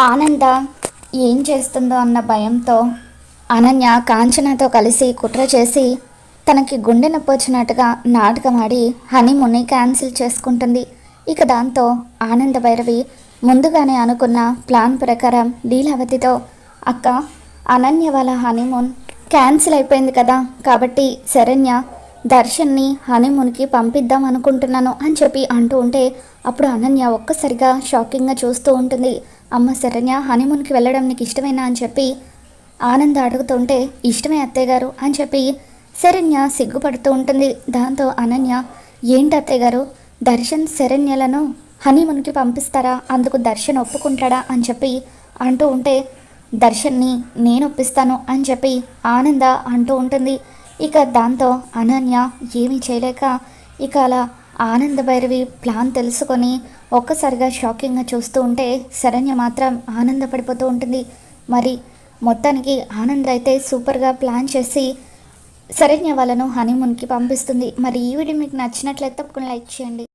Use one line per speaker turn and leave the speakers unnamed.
ఆనంద ఏం చేస్తుందో అన్న భయంతో అనన్య కాంచనతో కలిసి కుట్ర చేసి తనకి గుండె నొప్పి వచ్చినట్టుగా నాటకం ఆడి హనీమూన్ని క్యాన్సిల్ చేసుకుంటుంది. ఇక దాంతో ఆనంద భైరవి ముందుగానే అనుకున్న ప్లాన్ ప్రకారం లీలావతితో అక్క అనన్య వాళ్ళ హనీమూన్ క్యాన్సిల్ అయిపోయింది కదా కాబట్టి శరణ్య దర్శన్ని హనీమూన్కి పంపిద్దాం అనుకుంటున్నాను అని చెప్పి అంటూ ఉంటే అప్పుడు అనన్య ఒక్కసారిగా షాకింగ్గా చూస్తూ ఉంటుంది. అమ్మ శరణ్య హనీమూన్కి వెళ్ళడం నీకు ఇష్టమేనా అని చెప్పి ఆనంద్ అడుగుతుంటే ఇష్టమే అత్తయ్య గారు అని చెప్పి శరణ్య సిగ్గుపడుతూ ఉంటుంది. దాంతో అనన్య ఏంటి అత్తయ్య గారు దర్శన్ శరణ్యలను హనీమూన్కి పంపిస్తారా? అందుకు దర్శన్ ఒప్పుకుంటాడా? అని చెప్పి అంటూ ఉంటే దర్శన్ని నేను ఒప్పిస్తాను అని చెప్పి ఆనంద అంటూ ఉంటుంది. ఇక దాంతో అనన్య ఏమీ చేయలేక ఇక అలా ఆనంద భైరవి ప్లాన్ తెలుసుకొని ఒక్కసారిగా షాకింగ్గా చూస్తూ ఉంటే శరణ్య మాత్రం ఆనందపడిపోతూ ఉంటుంది. మరి మొత్తానికి ఆనంద్ అయితే సూపర్గా ప్లాన్ చేసి శరణ్య వాళ్ళను హనీమూన్కి పంపిస్తుంది. మరి ఈ వీడియో మీకు నచ్చినట్లయితే తప్పకుండా లైక్ చేయండి.